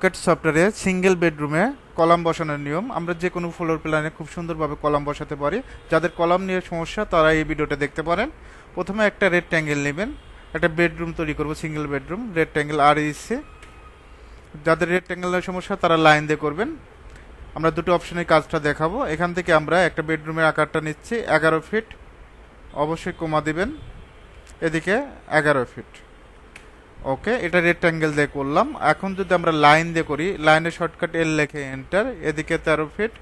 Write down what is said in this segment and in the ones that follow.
Pocket সফটওয়্যারে single বেডরুমে column বসানোর নিয়ম। আমরা যে কোনো ফ্লোর প্ল্যানে খুব সুন্দরভাবে কলাম বসাতে পারি। যাদের কলাম নিয়ে সমস্যা, তারা এই ভিডিওটা দেখতে পারেন। প্রথমে একটা রেড ট্যাঙ্গেল নেবেন। একটা বেডরুম তৈরি করব সিঙ্গেল বেডরুম রেড ট্যাঙ্গেল আর ইসে যাদের রেড ট্যাঙ্গেলের সমস্যা, তারা লাইন দিয়ে করবেন। আমরা দুটো অপশনের কাজটা দেখাবো। এখান থেকে আমরা একটা বেডরুমের আকারটা নিচ্ছি, এগারো ফিট অবশ্যই কমা দিবেন। এদিকে এগারো ফিট ওকে এটা রেক্ট্যাঙ্গেল দিয়ে করলাম। এখন যদি আমরা লাইন দিয়ে করি লাইনে শর্টকাট এল লেখে এন্টার এদিকে তেরো ফিট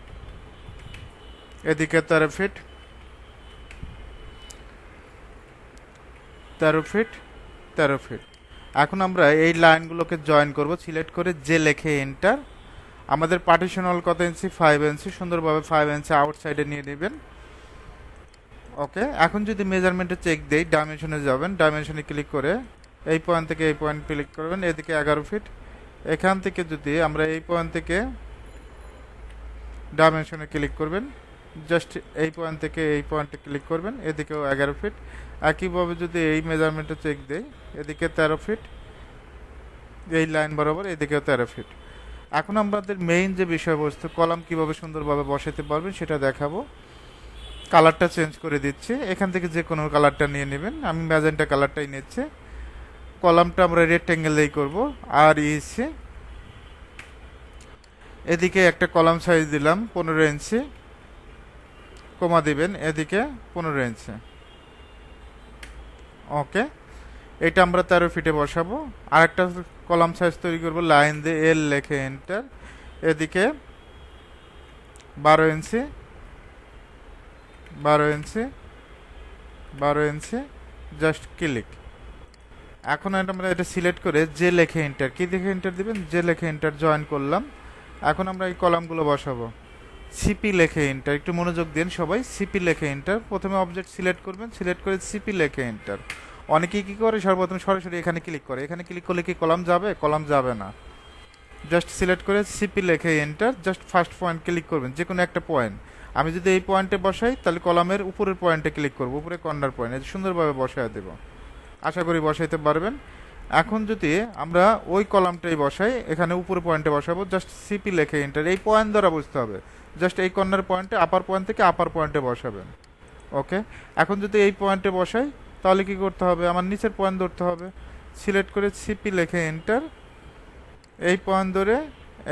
এদিকে তেরো ফিট তেরো ফিট তেরো ফিট এখন আমরা এই লাইনগুলোকে জয়েন করব সিলেক্ট করে যে লেখে এন্টার আমাদের পার্টিশন হল কত ইঞ্চি ফাইভ ইঞ্চি সুন্দরভাবে ফাইভ ইঞ্চি আউটসাইডে নিয়ে নেবেন। ওকে এখন যদি মেজারমেন্টে চেক দেই ডাইমেনশনে যাবেন ডাইমেনশনে ক্লিক করে এই পয়েন্ট থেকে এই পয়েন্ট ক্লিক করবেন, এদিকে এগারো ফিট এখান থেকে যদি আমরা এই পয়েন্ট থেকে ডাইমেনশনে ক্লিক করবেন জাস্ট এই পয়েন্ট থেকে এই পয়েন্টে ক্লিক করবেন, এদিকেও এগারো ফিট একইভাবে যদি এই মেজারমেন্টে চেক দেই, এদিকে তেরো ফিট এই লাইন বরাবর, এদিকেও তেরো ফিট এখন আমাদের মেইন যে বিষয়বস্তু, কলাম কীভাবে সুন্দরভাবে বসাতে পারবেন সেটা দেখাবো। কালারটা চেঞ্জ করে দিচ্ছি। এখান থেকে যে কোনো কালারটা নিয়ে নেবেন। আমি ম্যাজেন্টা কালারটাই নিচ্ছি। কলামটা আমরা রেক্ট্যাঙ্গেল দিয়ে করব। আর ইসে এদিকে একটা কলাম সাইজ দিলাম, পনেরো ইঞ্চি কমা দিবেন, এদিকে পনেরো ইঞ্চি ওকে, এটা আমরা তেরো ফিটে বসাবো। আর একটা কলাম সাইজ তৈরি করব, লাইন দিয়ে এল লেখে এন্টার এদিকে বারো ইঞ্চি বারো ইঞ্চি বারো ইঞ্চি জাস্ট ক্লিক এখন আমরা এটা সিলেক্ট করে যে লেখে এন্টার কি দেখে এন্টার দিবেন? যে লেখে এন্টার জয়েন করলাম। এখন আমরা এই কলামগুলো বসাবো। সিপি লেখে এন্টার একটু মনোযোগ দিন সবাই। সিপি লেখে এন্টার প্রথমে অবজেক্ট সিলেক্ট করবেন সিলেক্ট করে সিপি লেখে এন্টার অনেকেই কী করে? সর্বপ্রথম সরাসরি এখানে ক্লিক করে। এখানে ক্লিক করলে কি কলাম যাবে? কলাম যাবে না। জাস্ট সিলেক্ট করে সিপি লেখে enter just first point click করবেন যে কোনো একটা পয়েন্ট আমি যদি এই পয়েন্টে বসাই, তাহলে কলামের উপরের পয়েন্টে ক্লিক করব, উপরে কর্নার পয়েন্ট সুন্দরভাবে বসায় দেবো। আশা করি বসাইতে পারবেন। এখন যদি আমরা ওই কলামটাই বসাই, এখানে উপরে পয়েন্টে বসাবো জাস্ট সিপি লেখে এন্টার এই পয়েন্ট দ্বারা বুঝতে হবে। জাস্ট এই কর্নার পয়েন্টে আপার পয়েন্ট থেকে আপার পয়েন্টে বসাবেন। ওকে এখন যদি এই পয়েন্টে বসাই, তাহলে কি করতে হবে? আমার নিচের পয়েন্ট ধরতে হবে। সিলেক্ট করে সিপি লেখে এন্টার এই পয়েন্ট ধরে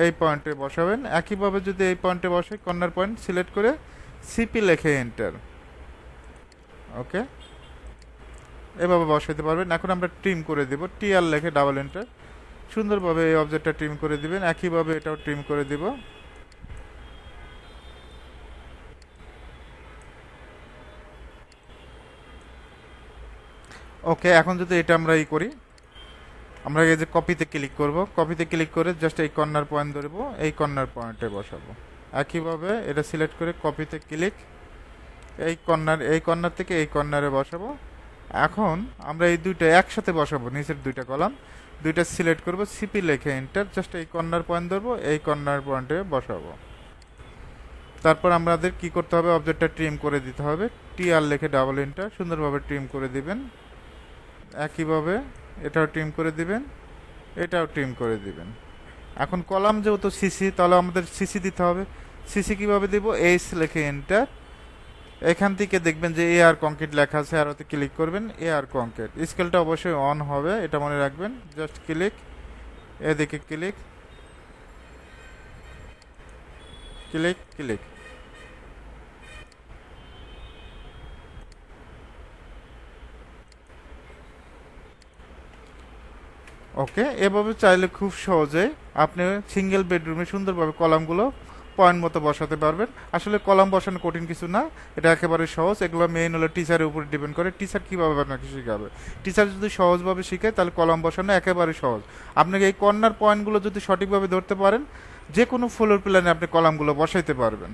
এই পয়েন্টে বসাবেন। একইভাবে যদি এই পয়েন্টে বসাই কর্নার পয়েন্ট সিলেক্ট করে সিপি লেখে এন্টার ওকে এভাবে বসাইতে পারবেন। এখন আমরা ট্রিম করে দেব। টিআর লেখে ডাবল এন্টার সুন্দরভাবে এই অবজেক্টটা ট্রিম করে দিবেন। একইভাবে এটাও ট্রিম করে দিব। ওকে এখন যদি এটা আমরা ই করি, আমরা এই যে কপিতে ক্লিক করব। কপিতে ক্লিক করে জাস্ট এই কর্নার পয়েন্ট ধরবো। এই কর্নার পয়েন্টে বসাবো। একইভাবে এটা সিলেক্ট করে কপিতে ক্লিক এই কর্নার এই কর্নার থেকে এই কর্নারে বসাবো। এখন আমরা এই দুইটা একসাথে বসাবো, নিচের দুইটা কলাম। দুইটা সিলেক্ট করব, সিপি লেখে এন্টার জাস্ট এই কর্নার পয়েন্ট ধরবো, এই কর্নার পয়েন্টে বসাবো। তারপর আমাদের কি করতে হবে? অবজেক্টটা ট্রিম করে দিতে হবে। টি আর লেখে ডাবল এন্টার সুন্দরভাবে ট্রিম করে দিবেন। একইভাবে এটাও ট্রিম করে দিবেন, এটাও ট্রিম করে দিবেন। এখন কলাম যেহেতু সিসি তাহলে আমাদের সিসি দিতে হবে। সিসি কীভাবে দিব? এইচ লেখে এন্টার এখান থেকে দেখবেন যে এ আর কংক্রিট লেখা আছে, আর ওতে ক্লিক করবেন এ আর কংক্রিট স্কেলটা অবশ্যই অন হবে, এটা মনে রাখবেন। জাস্ট ক্লিক এদিকে ক্লিক ক্লিক ক্লিক ওকে এভাবে চাইলে খুব সহজে আপনি সিঙ্গেল বেডরুমে সুন্দরভাবে কলামগুলো পয়েন্ট মতো বসাতে পারবেন। আসলে কলাম বসানো কঠিন কিছু না, এটা একেবারে সহজ। এগুলো মেইন হলো টিচারের উপরে ডিপেন্ড করে। টিচার কীভাবে আপনাকে শেখাবে? টিচার যদি সহজভাবে শেখায় তাহলে কলাম বসানো একেবারে সহজ। আপনাকে এই কর্নার পয়েন্টগুলো যদি সঠিকভাবে ধরতে পারেন যে কোনো ফ্লোর প্ল্যানে আপনি কলামগুলো বসাইতে পারবেন।